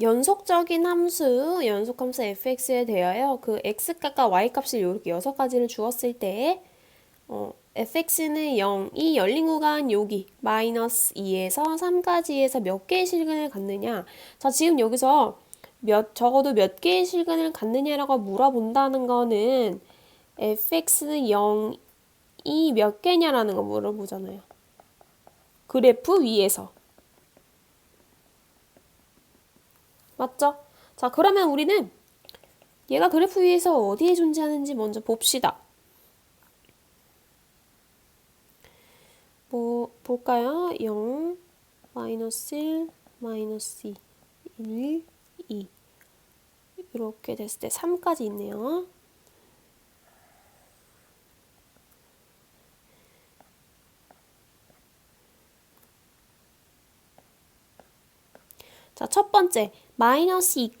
연속적인 함수, 연속함수 fx에 대하여 그 x값과 y값을 이렇게 여섯 가지를 주었을 때 어, fx는 0, 이 열린 구간 여기 마이너스 2에서 3까지에서 몇 개의 실근을 갖느냐? 자 지금 여기서 몇 적어도 몇 개의 실근을 갖느냐라고 물어본다는 거는 fx는 0 이 몇 개냐라는 거 물어보잖아요. 그래프 위에서 맞죠? 자, 그러면 우리는 얘가 그래프 위에서 어디에 존재하는지 먼저 봅시다. 뭐, 볼까요? 0, 마이너스 1, 마이너스 2, 1, 2. 이렇게 됐을 때 3까지 있네요. 자, 첫 번째, 마이너스 2,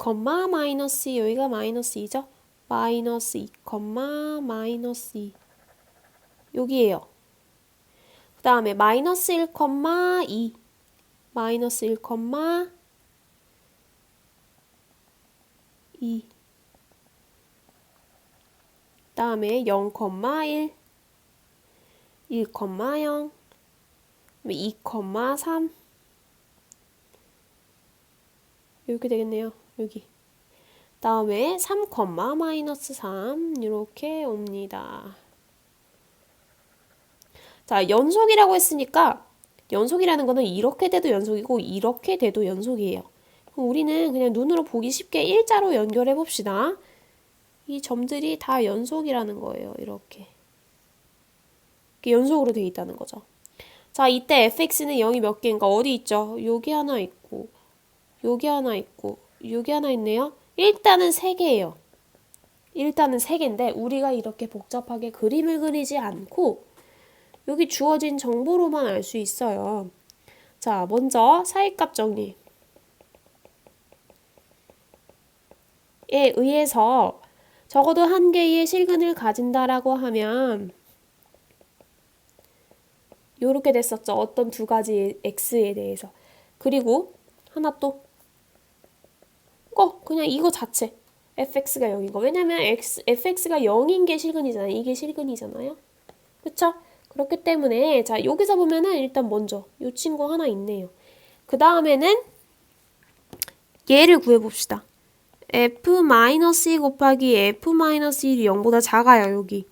마이너스 2, 여기가 마이너스 2죠? 마이너스 2, 마이너스 2. 여기에요. 그 다음에 마이너스 1, 2, 마이너스 1, 2. 그 다음에 0, 1, 1, 0, 2, 3. 이렇게 되겠네요. 여기. 다음에 3, 마이너스 3 이렇게 옵니다. 자, 연속이라고 했으니까 연속이라는 거는 이렇게 돼도 연속이고 이렇게 돼도 연속이에요. 우리는 그냥 눈으로 보기 쉽게 일자로 연결해 봅시다. 이 점들이 다 연속이라는 거예요. 이렇게. 이렇게 연속으로 돼 있다는 거죠. 자, 이때 fx는 0이 몇 개인가 어디 있죠? 여기 하나 있고 여기 하나 있고 여기 하나 있네요. 일단은 세 개예요. 일단은 세 개인데 우리가 이렇게 복잡하게 그림을 그리지 않고 여기 주어진 정보로만 알 수 있어요. 자, 먼저 사이값 정리. 에 의해서 적어도 한 개의 실근을 가진다라고 하면 이렇게 됐었죠. 어떤 두 가지 x에 대해서. 그리고 하나 또 거 그냥 이거 자체. fx가 0인 거. 왜냐면 x, fx가 0인 게 실근이잖아요. 이게 실근이잖아요. 그쵸? 그렇기 때문에 자 여기서 보면은 일단 먼저 이 친구 하나 있네요. 그 다음에는 얘를 구해봅시다. f-2 곱하기 f-1이 0보다 작아요 여기.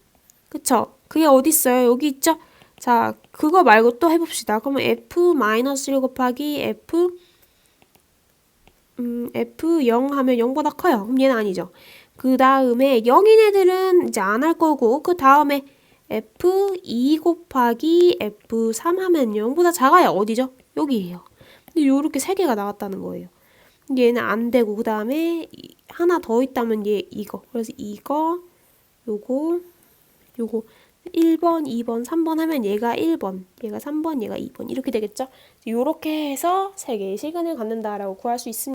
그쵸? 그게 어디 있어요? 여기 있죠? 자 그거 말고 또 해봅시다. 그러면 f-1 곱하기 f 음, F0 하면 0보다 커요. 그럼 얘는 아니죠. 그 다음에 0인 애들은 이제 안 할 거고 그 다음에 F2 곱하기 F3 하면 0보다 작아요. 어디죠? 여기에요. 근데 요렇게 세 개가 나왔다는 거예요. 얘는 안 되고 그 다음에 하나 더 있다면 얘 이거. 그래서 이거 요거 요거 1번, 2번, 3번 하면 얘가 1번, 얘가 3번, 얘가 2번 이렇게 되겠죠? 이렇게 해서 세 개의 시간을 갖는다라고 구할 수 있습니다.